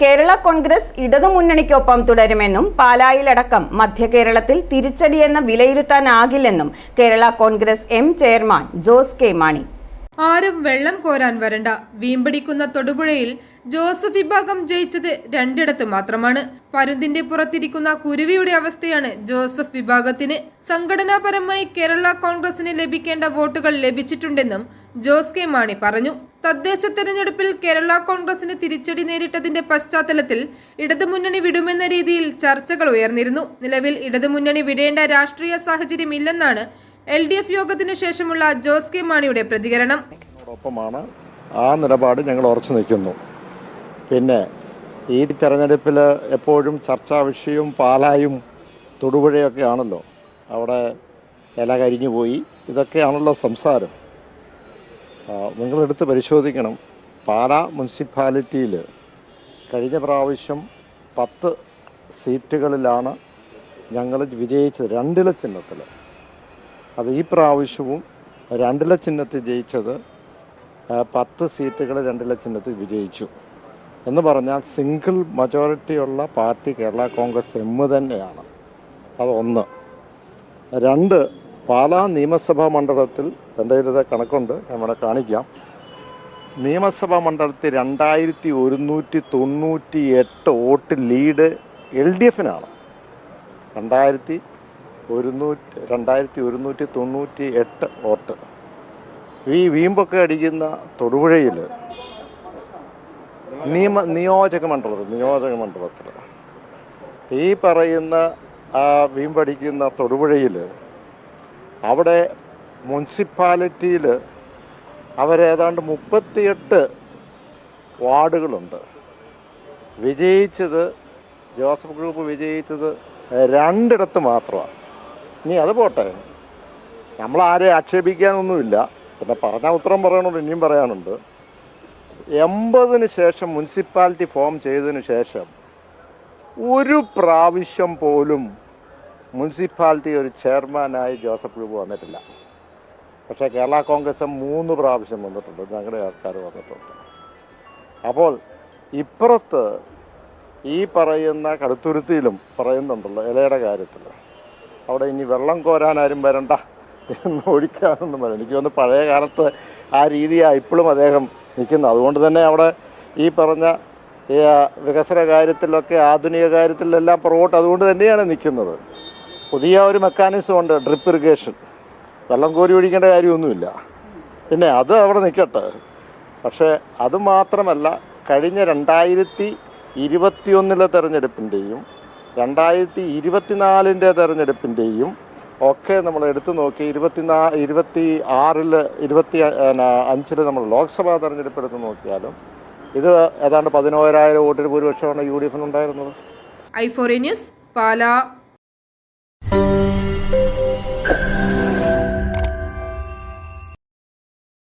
കേരള കോൺഗ്രസ് ഇടതുമുന്നണിക്കൊപ്പം തുടരുമെന്നും പാലായിലടക്കം മധ്യകേരളത്തിൽ തിരിച്ചടിയെന്ന് വിലയിരുത്താനാകില്ലെന്നും Kerala Congress M chairman Jose K Mani. ആരും വെള്ളം കോരാൻ വരണ്ട. വീമ്പടിക്കുന്ന തൊടുപുഴയിൽ ജോസഫ് വിഭാഗം ജയിച്ചത് രണ്ടിടത്ത് മാത്രമാണ്. പരുന്തിന്റെ പുറത്തിരിക്കുന്ന കുരുവിയുടെ അവസ്ഥയാണ് ജോസഫ് വിഭാഗത്തിന്. സംഘടനാപരമായി കേരള കോൺഗ്രസിന് ലഭിക്കേണ്ട വോട്ടുകൾ ലഭിച്ചിട്ടുണ്ടെന്നും ജോസ് കെ മാണി പറഞ്ഞു. തദ്ദേശ തെരഞ്ഞെടുപ്പിൽ കേരള കോൺഗ്രസിന് തിരിച്ചടി നേരിട്ടതിന്റെ പശ്ചാത്തലത്തിൽ ഇടതുമുന്നണി വിടുമെന്ന രീതിയിൽ ചർച്ചകൾ ഉയർന്നിരുന്നു. നിലവിൽ ഇടതുമുന്നണി വിടേണ്ട രാഷ്ട്രീയ സാഹചര്യമില്ലെന്നാണ് എൽ ഡി എഫ് യോഗത്തിനു ശേഷമുള്ള ജോസ് കെ മാണിയുടെ പ്രതികരണം. ആ നിലപാട് ഞങ്ങൾ ഉറച്ചു നിൽക്കുന്നു. പിന്നെ ഈ തെരഞ്ഞെടുപ്പിൽ എപ്പോഴും ചർച്ചാ വിഷയവും പാലായും തൊടുപുഴയൊക്കെ ആണല്ലോ. അവിടെ ഇല കരിഞ്ഞു പോയി. ഇതൊക്കെയാണല്ലോ സംസാരം. നിങ്ങളെടുത്ത് പരിശോധിക്കണം. പാലാ മുനിസിപ്പാലിറ്റിയിൽ കഴിഞ്ഞ പ്രാവശ്യം പത്ത് സീറ്റുകളിലാണ് ഞങ്ങൾ വിജയിച്ചത്. രണ്ടില ചിഹ്നത്തിൽ അത് ഈ പ്രാവശ്യവും രണ്ടില ചിഹ്നത്തിൽ ജയിച്ചത് പത്ത് സീറ്റുകൾ രണ്ടില ചിഹ്നത്തിൽ വിജയിച്ചു. എന്ന് പറഞ്ഞാൽ സിംഗിൾ മജോറിറ്റിയുള്ള പാർട്ടി കേരള കോൺഗ്രസ് എം തന്നെയാണ്. അത് ഒന്ന്. രണ്ട് പാലാ നിയമസഭാ മണ്ഡലത്തിൽ എന്റെ കയ്യിലത് കണക്കുണ്ട് ഇവിടെ കാണിക്കാം. നിയമസഭാ മണ്ഡലത്തിൽ രണ്ടായിരത്തി ഒരുന്നൂറ്റി തൊണ്ണൂറ്റി എട്ട് വോട്ട് ലീഡ് എൽ ഡി എഫിനാണ്. രണ്ടായിരത്തി ഒരുന്നൂറ്റി രണ്ടായിരത്തി ഒരുന്നൂറ്റി തൊണ്ണൂറ്റി എട്ട് വോട്ട്. ഈ വീമ്പൊക്കെ അടിക്കുന്ന തൊടുപുഴയിൽ നിയമ നിയോജക മണ്ഡലത്തിൽ നിയോജക മണ്ഡലത്തിൽ ഈ പറയുന്ന ആ വീമ്പടിക്കുന്ന തൊടുപുഴയിൽ അവിടെ മുനിസിപ്പാലിറ്റിയിൽ അവരേതാണ്ട് മുപ്പത്തിയെട്ട് വാർഡുകളുണ്ട്. വിജയിച്ചത് ജോസഫ് ഗ്രൂപ്പ് വിജയിച്ചത് രണ്ടിടത്ത് മാത്രമാണ്. ഇനി അത് പോട്ടെ. നമ്മൾ ആരെയും ആക്ഷേപിക്കാനൊന്നുമില്ല. പിന്നെ പറഞ്ഞ ഉത്തരം പറയണുണ്ട് ഇനിയും പറയാനുണ്ട്. എൺപതിന് ശേഷം മുനിസിപ്പാലിറ്റി ഫോം ചെയ്തതിന് ശേഷം ഒരു പ്രാവശ്യം പോലും മുനിസിപ്പാലിറ്റി ഒരു ചെയർമാനായി ജോസഫ് ഗ്രൂപ്പ് വന്നിട്ടില്ല. പക്ഷേ കേരള കോൺഗ്രസ് മൂന്ന് പ്രാവശ്യം വന്നിട്ടുണ്ട്. ഞങ്ങളുടെ ആൾക്കാർ വന്നിട്ടുണ്ട്. അപ്പോൾ ഇപ്പുറത്ത് ഈ പറയുന്ന കടുത്തുരുത്തിയിലും പറയുന്നുണ്ടല്ലോ ഇലയുടെ കാര്യത്തിൽ. അവിടെ ഇനി വെള്ളം കോരാനാരും വരണ്ട എന്ന് ഒഴിക്കാനൊന്നും പറയാം എനിക്ക് തോന്നുന്നു പഴയ കാലത്ത് ആ രീതിയാണ് ഇപ്പോഴും അദ്ദേഹം നിൽക്കുന്നത്. അതുകൊണ്ട് തന്നെ അവിടെ ഈ പറഞ്ഞ വികസന കാര്യത്തിലൊക്കെ ആധുനിക കാര്യത്തിലെല്ലാം പുറകോട്ട് അതുകൊണ്ട് തന്നെയാണ് നിൽക്കുന്നത്. പുതിയ ഒരു മെക്കാനിസം ഉണ്ട് ഡ്രിപ്പ് ഇറിഗേഷൻ വെള്ളം കോരി ഒഴിക്കേണ്ട കാര്യമൊന്നുമില്ല. പിന്നെ അത് അവിടെ നിൽക്കട്ടെ പക്ഷേ അത് മാത്രമല്ല കഴിഞ്ഞ രണ്ടായിരത്തി ഇരുപത്തിയൊന്നിലെ തെരഞ്ഞെടുപ്പിന്റെയും രണ്ടായിരത്തി ഇരുപത്തിനാലിന്റെ തെരഞ്ഞെടുപ്പിന്റെയും ഒക്കെ നമ്മൾ എടുത്തു നോക്കി ഇരുപത്തിനാ ഇരുപത്തി ആറിൽ ഇരുപത്തി അഞ്ചിൽ നമ്മൾ ലോക്സഭാ തെരഞ്ഞെടുപ്പ് എടുത്ത് നോക്കിയാലും ഇത് ഏതാണ്ട് പതിനോരായിരം വോട്ടിന് ഭൂരിപക്ഷമാണ് U D എഫിനുണ്ടായിരുന്നത്. I four news Pala.